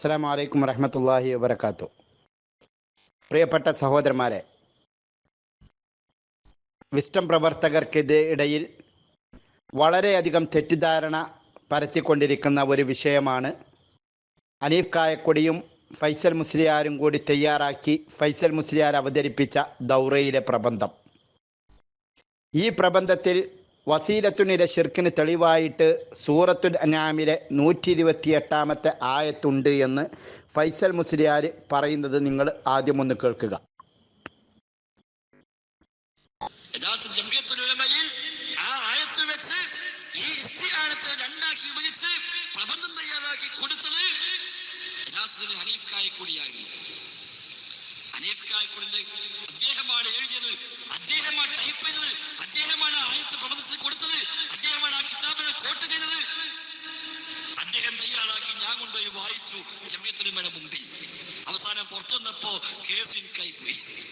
അസ്സാം വലൈക്കും വറഹമത്തല്ലാഹി വബർക്കാത്തു പ്രിയപ്പെട്ട സഹോദരന്മാരെ വിസ്റ്റം പ്രവർത്തകർക്കിടയിൽ വളരെയധികം തെറ്റിദ്ധാരണ പരത്തിക്കൊണ്ടിരിക്കുന്ന ഒരു വിഷയമാണ്. അനീഫ് കായക്കൊടിയും ഫൈസൽ മുസ്ലിയാരും കൂടി തയ്യാറാക്കി ഫൈസൽ മുസ്ലിയാർ അവതരിപ്പിച്ച ദൗറയിലെ പ്രബന്ധം. ഈ പ്രബന്ധത്തിൽ വസീലത്തുനിലെ ഷിർക്കിന് തെളിവായിട്ട് സൂറത്തുൽ അനാമിലെ നൂറ്റി ഇരുപത്തി എട്ടാമത്തെ ആയത്തുണ്ട് എന്ന് ഫൈസൽ മുസ്ലിയാർ പറയുന്നത് നിങ്ങൾ ആദ്യം ഒന്ന് കേൾക്കുക ആ ആയത്ത് വെച്ച് ഈ രണ്ടാക്കി ഹനീഫ് അദ്ദേഹമാണ് എഴുതിയത് അദ്ദേഹമാണ് ടൈപ്പ് ചെയ്തത്. അദ്ദേഹമാണ് ആയത്ത് പ്രബന്ധത്തിൽ കൊടുത്തത്. അദ്ദേഹമാണ് ആ കിതാബിനെ കോട്ട് ചെയ്തത്. അദ്ദേഹം തയ്യാറാക്കി ഞാൻ കൊണ്ടുപോയി വായിച്ചു ജംഇയ്യത്തുലമയുടെ മുമ്പിൽ. അവസാനം പുറത്തു വന്നപ്പോ കേസിൻ കൈപോയി പോയി.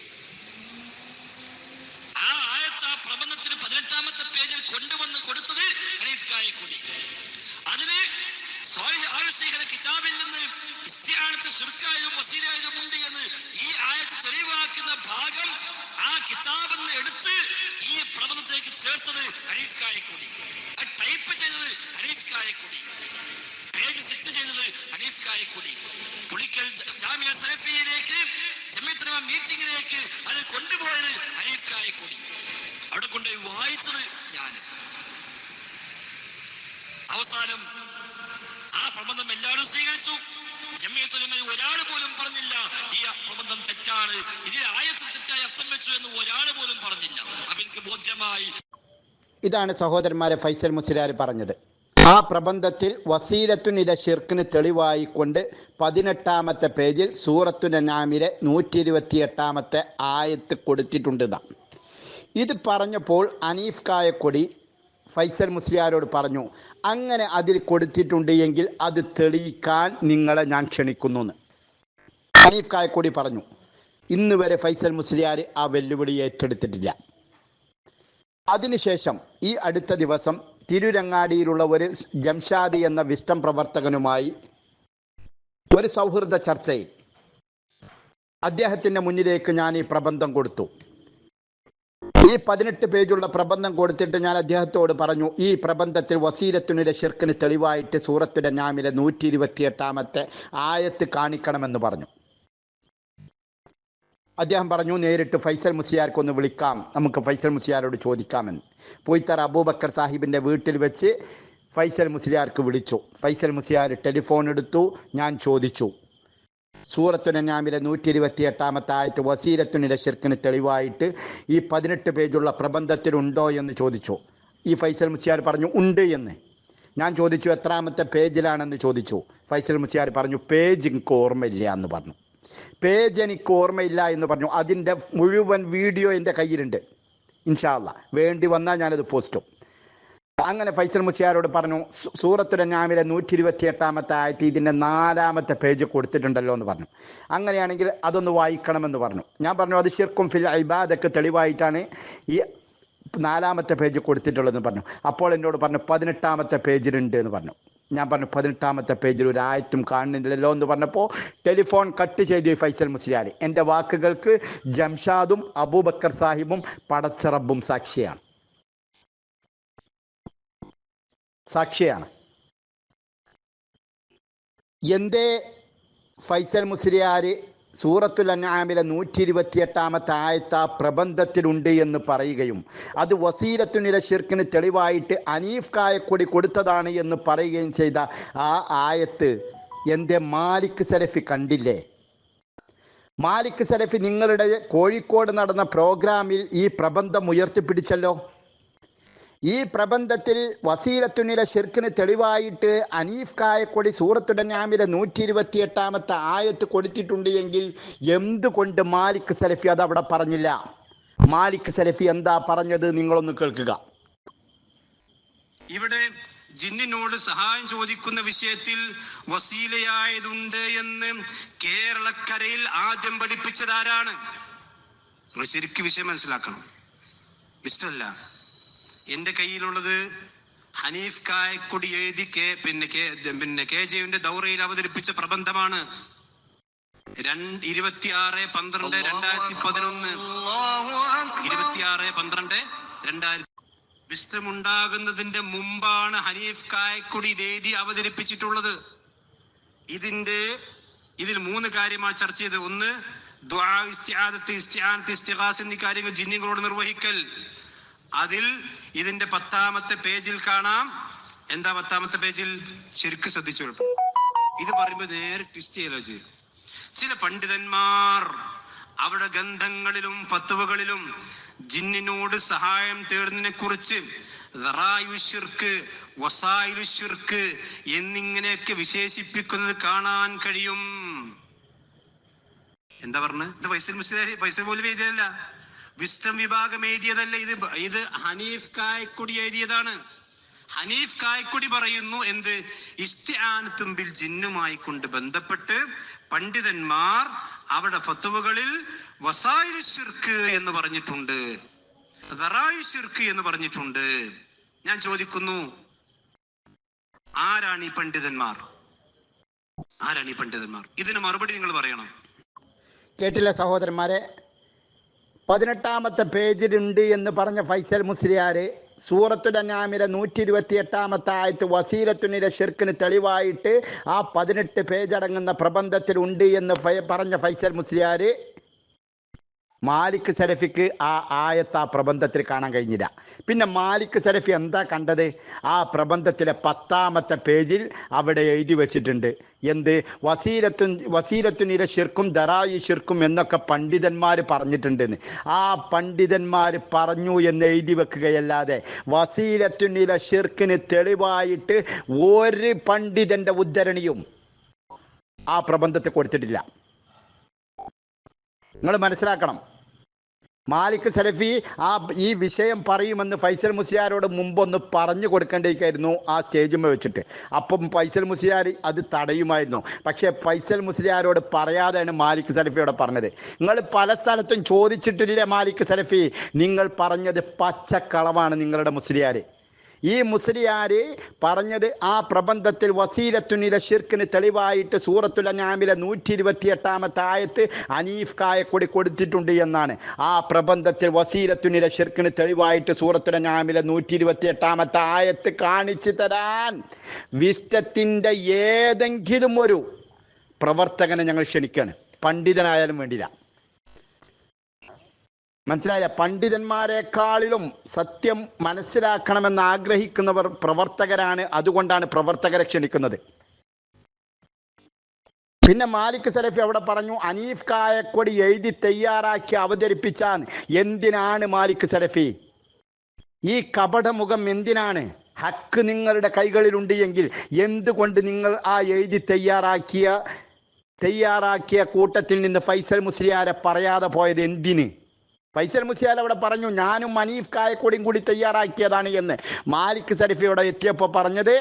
ആ ആയത്ത് ആ പ്രബന്ധത്തിന് പതിനെട്ടാമത്തെ പേജിൽ കൊണ്ടുവന്ന് കൊടുത്തത് ഹനീഫ് കൂടി. അതിന് കിതാബിൽ നിന്ന് ഇസ്തിയാനത്ത് ശുർക്കായതും വസീലായതും ഉണ്ട് എന്ന് ഈ ആയത്ത് തെളിവാക്കുന്ന ഭാഗം ആ കിതാബെന്ന് എടുത്ത് ഈ പ്രബന്ധത്തിലേക്ക് ചേർത്തത് ഹരീഫ് കായക്കൂടി. ടൈപ്പ് ചെയ്തത് ഹരീഫ് കായക്കൂടി. പേജ് സെറ്റ് ചെയ്തത് ഹരീഫ് കായക്കൂടി. പുളിക്കൽ ജാമ്യ സലഫിയിലേക്ക് ജമിയത്തുലമ മീറ്റിംഗിലേക്ക് അത് കൊണ്ടുപോയത് ഹരീഫ് കായക്കൂടി. അവിടെ കൊണ്ടുപോയി വായിച്ചത് ഞാൻ. അവസാനം ആ പ്രബന്ധം എല്ലാവരും സ്വീകരിച്ചു. ജമിയത്തുലമ ഒരാൾ പോലും പറഞ്ഞില്ല ഈ പ്രബന്ധം തെറ്റാണ് ഇതിൽ ആയത്തിൽ തെറ്റായി അർത്ഥം വെച്ചു എന്ന് ഒരാൾ പോലും പറഞ്ഞില്ല. എനിക്ക് ബോധ്യമായി. ഇതാണ് സഹോദരന്മാരെ ഫൈസൽ മുസ്ലിയാർ പറഞ്ഞത്. ആ പ്രബന്ധത്തിൽ വസീലത്തുനില ഷിർക്കിന് തെളിവായിക്കൊണ്ട് പതിനെട്ടാമത്തെ പേജിൽ സൂറത്തു നാമിലെ നൂറ്റി ഇരുപത്തി എട്ടാമത്തെ ആയത്ത് കൊടുത്തിട്ടുണ്ട് ഇത് പറഞ്ഞപ്പോൾ അനീഫ് കായക്കൊടി ഫൈസൽ മുസ്ലിയാരോട് പറഞ്ഞു അങ്ങനെ അതിൽ കൊടുത്തിട്ടുണ്ട് എങ്കിൽ അത് തെളിയിക്കാൻ നിങ്ങളെ ഞാൻ ക്ഷണിക്കുന്നു ഹനീഫ് കായക്കൊടി പറഞ്ഞു ഇന്ന് വരെ ഫൈസൽ മുസ്ലിയാർ ആ വെല്ലുവിളി ഏറ്റെടുത്തിട്ടില്ല. അതിനുശേഷം ഈ അടുത്ത ദിവസം തിരുരങ്ങാടിയിലുള്ള ഒരു ജംഷാദി എന്ന വിഷ്ടം പ്രവർത്തകനുമായി ഒരു സൗഹൃദ ചർച്ചയിൽ അദ്ദേഹത്തിന്റെ മുന്നിലേക്ക് ഞാൻ ഈ പ്രബന്ധം കൊടുത്തു. ഈ പതിനെട്ട് പേജുള്ള പ്രബന്ധം കൊടുത്തിട്ട് ഞാൻ അദ്ദേഹത്തോട് പറഞ്ഞു ഈ പ്രബന്ധത്തിൽ വസീലത്തുനിലെ ഷിർക്കിന് തെളിവായിട്ട് സൂറത്തുടെ നാമിലെ നൂറ്റി ഇരുപത്തി എട്ടാമത്തെ ആയത്ത് കാണിക്കണമെന്ന് പറഞ്ഞു. അദ്ദേഹം പറഞ്ഞു നേരിട്ട് ഫൈസൽ മുസിയാർക്കൊന്ന് വിളിക്കാം നമുക്ക് ഫൈസൽ മുസിയാരോട് ചോദിക്കാമെന്ന്. പോയിത്തറ അബൂബക്കർ സാഹിബിന്റെ വീട്ടിൽ വെച്ച് ഫൈസൽ മുസ്ലിയാർക്ക് വിളിച്ചു. ഫൈസൽ മുസ്ലിയാർ ടെലിഫോൺ എടുത്തു ഞാൻ ചോദിച്ചു. സൂറത്തുനാമിലെ നൂറ്റി ഇരുപത്തി എട്ടാമത്തെ ആയത്ത് വസീരത്തുനിലെ ഷിർക്കിന് തെളിവായിട്ട് ഈ പതിനെട്ട് പേജുള്ള പ്രബന്ധത്തിലുണ്ടോ എന്ന് ചോദിച്ചു. ഈ ഫൈസൽ മുസ്ലിയാർ പറഞ്ഞു ഉണ്ട് എന്ന്. ഞാൻ ചോദിച്ചു എത്രാമത്തെ പേജിലാണെന്ന് ചോദിച്ചു. ഫൈസൽ മുസ്ലിയാർ പറഞ്ഞു പേജ് എനിക്ക് ഓർമ്മയില്ല എന്ന് പറഞ്ഞു. പേജ് എനിക്ക് ഓർമ്മയില്ല എന്ന് പറഞ്ഞു. അതിന്റെ മുഴുവൻ വീഡിയോ എന്റെ കയ്യിലുണ്ട്. ഇൻഷാല്ല വേണ്ടി വന്നാൽ ഞാനത് പോസ്റ്റും. അങ്ങനെ ഫൈസൽ മുസിയാരോട് പറഞ്ഞു സൂറത്തുര ഞാമിലെ നൂറ്റി ഇരുപത്തി എട്ടാമത്തെ ആയത്തി ഇതിന്റെ നാലാമത്തെ പേജ് കൊടുത്തിട്ടുണ്ടല്ലോ എന്ന് പറഞ്ഞു. അങ്ങനെയാണെങ്കിൽ അതൊന്ന് വായിക്കണമെന്ന് പറഞ്ഞു. ഞാൻ പറഞ്ഞു അത് ശിർക്കും ഫിൽ ഇബാദക്ക് തെളിവായിട്ടാണ് ഈ നാലാമത്തെ പേജ് കൊടുത്തിട്ടുള്ളതെന്ന് പറഞ്ഞു. അപ്പോൾ എന്നോട് പറഞ്ഞു പതിനെട്ടാമത്തെ പേജിലുണ്ട് എന്ന് പറഞ്ഞു. ഞാൻ പറഞ്ഞു പതിനെട്ടാമത്തെ പേജിൽ ഒരു ആയത്തും കാണുന്നില്ലല്ലോ എന്ന് പറഞ്ഞപ്പോൾ ടെലിഫോൺ കട്ട് ചെയ്തു ഫൈസൽ മുസ്ലിയാർ എന്റെ വാക്കുകൾക്ക് ജംഷാദും അബൂബക്കർ സാഹിബും പടച്ചറബും സാക്ഷിയാണ്. സാക്ഷിയാണ്. എന്തേ ഫൈസൽ മുസ്ലിയാർ സൂറത്തുൽ അൻആമിലെ നൂറ്റി ഇരുപത്തിയെട്ടാമത്തെ ആയത്ത് പ്രബന്ധത്തിലുണ്ട് എന്ന് പറയുകയും അത് വസീലത്തുനില ഷിർക്കിന് തെളിവായിട്ട് അനീഫ് കായക്കൊടി കൊടുത്തതാണ് എന്ന് പറയുകയും ചെയ്ത ആ ആയത്ത് എന്റെ മാലിക് സലഫി കണ്ടില്ലേ? മാലിക് സലഫി നിങ്ങളുടെ കോഴിക്കോട് നടന്ന പ്രോഗ്രാമിൽ ഈ പ്രബന്ധം ഉയർത്തിപ്പിടിച്ചല്ലോ? ഈ പ്രബന്ധത്തിൽ വസീലത്തുനില ഷിർക്കിന് തെളിവായിട്ട് അനീഫ് കായക്കൊടി സൂറത്തുടനാമിലെ നൂറ്റി ഇരുപത്തി എട്ടാമത്തെ ആയത്ത് കൊടുത്തിട്ടുണ്ട് എങ്കിൽ എന്തുകൊണ്ട് മാലിക് സലഫി അത് അവിടെ പറഞ്ഞില്ല? മാലിക് സലഫി എന്താ പറഞ്ഞത് നിങ്ങളൊന്ന് കേൾക്കുക. ഇവിടെ ജിന്നിനോട് സഹായം ചോദിക്കുന്ന വിഷയത്തിൽ വസീലയായതുണ്ട് എന്ന് കേരളക്കരയിൽ ആദ്യം പഠിപ്പിച്ചതാരാണ്? ശരിക്കും വിഷയം മനസ്സിലാക്കണം. അല്ല. എന്റെ കയ്യിലുള്ളത് ഹനീഫ് കായക്കൊടി എഴുതി കെ പിന്നെ കെ പിന്നെ കെ ജെയുടെ ദൗറയിൽ അവതരിപ്പിച്ച പ്രബന്ധമാണ്. രണ്ട് ഇരുപത്തിയാറ് പന്ത്രണ്ട് രണ്ടായിരത്തി പതിനൊന്ന് ഇരുപത്തിയാറ് പന്ത്രണ്ട് രണ്ടായിരത്തി വിസ്തമുണ്ടാകുന്നതിന്റെ മുമ്പാണ് ഹനീഫ് കായക്കൊടി രേതി അവതരിപ്പിച്ചിട്ടുള്ളത്. ഇതിന്റെ ഇതിൽ മൂന്ന് കാര്യമാണ് ചർച്ച ചെയ്തത്. ഒന്ന് ദുആ, ഇസ്തിആദത്ത്, ഇസ്തിയാനത്ത് ഇസ്തിഹാസ് എന്നീ കാര്യങ്ങൾ ജിന്നികളോട് നിർവഹിക്കൽ. അതിൽ ഇതിന്റെ പത്താമത്തെ പേജിൽ കാണാം. എന്താ പത്താമത്തെ പേജിൽ? ശരിക്കും ശ്രദ്ധിച്ചോളൂ ഇത് പറയുമ്പോൾ നേരെ ട്വിസ്റ്റ് ചെയ്യലോ ചെയ്യും ചില പണ്ഡിതന്മാർ അവരുടെ ഗന്ധങ്ങളിലും ഫത്തുവകളിലും ജിന്നിനോട് സഹായം തേടുന്നതിനെ കുറിച്ച് എന്നിങ്ങനെയൊക്കെ വിശേഷിപ്പിക്കുന്നത് കാണാൻ കഴിയും. എന്താ പറഞ്ഞ്? മുസ്ലിം ഫൈസൽ പോലും എഴുതിയതല്ല. വിസ്ഡം വിഭാഗം എഴുതിയതല്ല ഇത് ഇത് ഹനീഫ് കായക്കുടി എഴുതിയതാണ്. ഹനീഫ് കായക്കുടി പറയുന്നു എന്ത്? ഇസ്തിയാനത്തുമ്പിൽ ജിന്നുമായി കൊണ്ട് ബന്ധപ്പെട്ട് പണ്ഡിതന്മാർ അവരുടെ ഫത്തുവകളിൽ വസായുഷിർക്ക് എന്ന് പറഞ്ഞിട്ടുണ്ട്. ശിർക്ക് എന്ന് പറഞ്ഞിട്ടുണ്ട്. ഞാൻ ചോദിക്കുന്നു ആരാണ് ഈ പണ്ഡിതന്മാർ? ആരാണ് ഈ പണ്ഡിതന്മാർ? ഇതിന് മറുപടി നിങ്ങൾ പറയണം. കേട്ടില്ല സഹോദരന്മാരെ. പതിനെട്ടാമത്തെ പേജിലുണ്ട് എന്ന് പറഞ്ഞ ഫൈസൽ മുസ്ലിയാർ സൂറത്തുലനാമിലെ നൂറ്റി ഇരുപത്തി എട്ടാമത്തെ ആയത്ത് വസീലത്തുനിലെ ഷിർക്കിന് തെളിവായിട്ട് ആ പതിനെട്ട് പേജടങ്ങുന്ന പ്രബന്ധത്തിലുണ്ട് എന്ന് പറഞ്ഞ ഫൈസൽ മുസ്ലിയാർ മാലിക് സരഫിക്ക് ആ ആയത്ത് ആ പ്രബന്ധത്തിൽ കാണാൻ കഴിഞ്ഞില്ല. പിന്നെ മാലിക് സരഫി എന്താ കണ്ടത്? ആ പ്രബന്ധത്തിലെ പത്താമത്തെ പേജിൽ അവിടെ എഴുതി വച്ചിട്ടുണ്ട്. എന്ത്? വസീരത്തു വസീരത്തുനിര ശിർക്കും ദറായി ശിർക്കും എന്നൊക്കെ പണ്ഡിതന്മാർ പറഞ്ഞിട്ടുണ്ടെന്ന്. ആ പണ്ഡിതന്മാർ പറഞ്ഞു എന്ന് എഴുതി വെക്കുകയല്ലാതെ വസീരത്തുനിര ഷിർക്കിന് തെളിവായിട്ട് ഒരു പണ്ഡിതന്റെ ഉദ്ധരണിയും ആ പ്രബന്ധത്തെ കൊടുത്തിട്ടില്ല. നിങ്ങൾ മനസ്സിലാക്കണം. മാലിക് സലഫി ആ ഈ വിഷയം പറയുമെന്ന് ഫൈസൽ മുസ്ലിയാരോട് മുമ്പൊന്ന് പറഞ്ഞു കൊടുക്കേണ്ടിയിരിക്കായിരുന്നു ആ സ്റ്റേജിൽ വെച്ചിട്ട്. അപ്പം ഫൈസൽ മുസ്ലിയാർ അത് തടയുമായിരുന്നു. പക്ഷേ ഫൈസൽ മുസ്ലിയാരോട് പറയാതെയാണ് മാലിക് സലഫിയോട് പറഞ്ഞത്. നിങ്ങൾ പല സ്ഥലത്തും ചോദിച്ചിട്ടില്ലേ മാലിക് സലഫി? നിങ്ങൾ പറഞ്ഞത് പച്ചക്കളവാണ് നിങ്ങളുടെ മുസ്ലിയാർ ഈ മുസ്ലിയാര് പറഞ്ഞത് ആ പ്രബന്ധത്തിൽ വസീലത്തുനില ഷിർക്കിന് തെളിവായിട്ട് സൂറത്തുൽ അനാമിലെ നൂറ്റി ഇരുപത്തി എട്ടാമത്തെ ആയത്ത് അനീഫ് കായക്കൊടി കൊടുത്തിട്ടുണ്ട് എന്നാണ്. ആ പ്രബന്ധത്തിൽ വസീലത്തുനില ഷിർക്കിന് തെളിവായിട്ട് സൂറത്തുൽ അനാമിലെ നൂറ്റി ഇരുപത്തി എട്ടാമത്തെ ആയത്ത് കാണിച്ചു തരാൻ. വിസ്റ്റത്തിന്റെ ഏതെങ്കിലും ഒരു പ്രവർത്തകനെ ഞങ്ങൾ ക്ഷണിക്കാണ്. പണ്ഡിതനായാലും വേണ്ടില്ല മനസ്സിലായില്ല. പണ്ഡിതന്മാരെക്കാളിലും സത്യം മനസ്സിലാക്കണമെന്ന് ആഗ്രഹിക്കുന്നവർ പ്രവർത്തകരാണ്. അതുകൊണ്ടാണ് പ്രവർത്തകരെ ക്ഷണിക്കുന്നത്. പിന്നെ മാലിക് സലഫി അവിടെ പറഞ്ഞു അനീഫ് കായക്കൊടി എഴുതി തയ്യാറാക്കി അവതരിപ്പിച്ചാൽ എന്തിനാണ് മാലിക് സലഫി? ഈ കപടമുഖം എന്തിനാണ്? ഹക്ക് നിങ്ങളുടെ കൈകളിലുണ്ട് എങ്കിൽ എന്തുകൊണ്ട് നിങ്ങൾ ആ എഴുതി തയ്യാറാക്കിയ തയ്യാറാക്കിയ കൂട്ടത്തിൽ നിന്ന് ഫൈസൽ മുസ്ലിയാരെ പറയാതെ പോയത് എന്തിന്? ഫൈസൽ മുസിയാൽ അവിടെ പറഞ്ഞു ഞാനും മനീഫ് കായക്കൊടിയും കൂടി തയ്യാറാക്കിയതാണ് എന്ന്. മാലിക് സരിഫിയോടെ എത്തിയപ്പോൾ പറഞ്ഞത്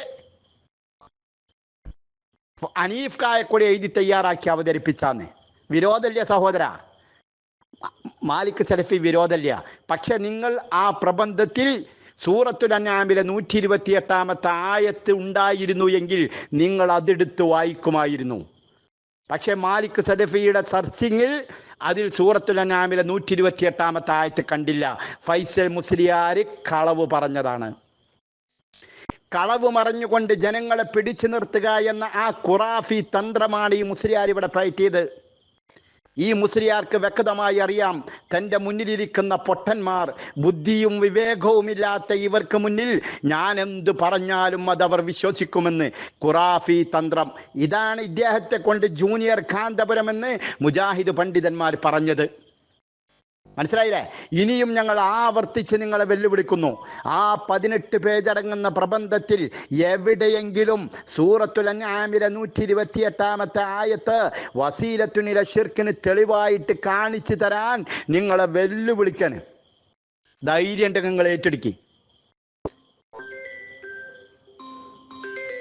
അനീഫ് കായക്കൊടി എഴുതി തയ്യാറാക്കി അവതരിപ്പിച്ചാന്ന്. വിരോധല്യ സഹോദര. മാലിക് സലഫി വിരോധല്യ. പക്ഷെ നിങ്ങൾ ആ പ്രബന്ധത്തിൽ സൂറത്തുൽ അന്നാമിലെ നൂറ്റി ഇരുപത്തി എട്ടാമത്തെ ആയത്ത് ഉണ്ടായിരുന്നു എങ്കിൽ നിങ്ങൾ അതെടുത്ത് വായിക്കുമായിരുന്നു. പക്ഷെ മാലിക് സലഫിയുടെ സർച്ചിങ്ങിൽ അതിൽ സൂറത്തുൽ അനാമിലെ നൂറ്റി ഇരുപത്തി എട്ടാമത്തെ ആയത്ത് കണ്ടില്ല. ഫൈസൽ മുസ്ലിയാർ കളവ് പറഞ്ഞതാണ്. കളവ് മറഞ്ഞുകൊണ്ട് ജനങ്ങളെ പിടിച്ചു നിർത്തുക എന്ന ആ ഖുറാഫി തന്ത്രമാണ് ഈ മുസ്ലിയാർ ഇവിടെ പയറ്റിയത്. ഈ മുസ്ലിയാർക്ക് വ്യക്തമായി അറിയാം തന്റെ മുന്നിലിരിക്കുന്ന പൊട്ടന്മാർ ബുദ്ധിയും വിവേകവുമില്ലാത്ത ഇവർക്ക് മുന്നിൽ ഞാൻ എന്ത് പറഞ്ഞാലും അതവർ വിശ്വസിക്കുമെന്ന്. ഖുറാഫി തന്ത്രം. ഇതാണ് ഇദ്ദേഹത്തെ കൊണ്ട് ജൂനിയർ കാന്തപുരമെന്ന് മുജാഹിദ് പണ്ഡിതന്മാർ പറഞ്ഞത്. മനസ്സിലായില്ലേ? ഇനിയും ഞങ്ങൾ ആവർത്തിച്ച് നിങ്ങളെ വെല്ലുവിളിക്കുന്നു. ആ പതിനെട്ട് പേജടങ്ങുന്ന പ്രബന്ധത്തിൽ എവിടെയെങ്കിലും സൂറത്തുൽ അൻആമിലെ നൂറ്റി ഇരുപത്തി എട്ടാമത്തെ ആയത്ത് വസീലത്തുനില ഷിർക്കിന് തെളിവായിട്ട് കാണിച്ചു തരാൻ നിങ്ങളെ വെല്ലുവിളിക്കാണ്. ധൈര്യം നിങ്ങൾ ഏറ്റെടുക്കി.